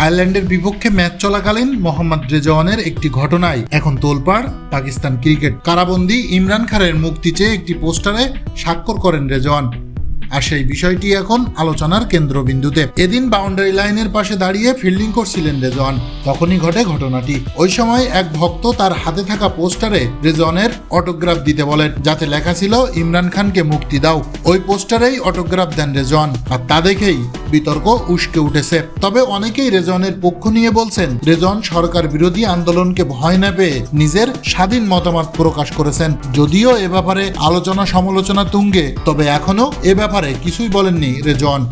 আয়ারল্যান্ডের বিপক্ষে ম্যাচ চলাকালীন মোহাম্মদ রেজওয়ানের একটি ঘটনায় এখন তোলপাড় পাকিস্তান ক্রিকেট। কারাবন্দি ইমরান খানের মুক্তি চেয়ে একটি পোস্টারে স্বাক্ষর করেন রেজওয়ান। আর সেই বিষয়টি এখন আলোচনার কেন্দ্রবিন্দুতে। এদিন বাউন্ডারি লাইনের পাশে দাঁড়িয়ে ফিল্ডিং করছিলেন রেজওয়ান। তখনই ঘটে ঘটনাটি। ওই সময় এক ভক্ত তার হাতে থাকা পোস্টারে রেজওয়ানের অটোগ্রাফ দিতে বলেন, যাতে লেখা ছিল, ইমরান খানকে মুক্তি দাও। ওই পোস্টারেই অটোগ্রাফ দেন রেজওয়ান। আর তা দেখেই বিতর্ক উস্কে উঠেছে। তবে অনেকেই রেজনের পক্ষ নিয়ে বলছেন রেজন সরকার বিরোধী আন্দোলনকে ভয় না পেয়ে নিজের স্বাধীন মতামত প্রকাশ করেছেন। যদিও এ ব্যাপারে আলোচনা সমালোচনা তুঙ্গে, তবে এখনও এ ব্যাপারে কিছুই বলেননি রেজওয়ান।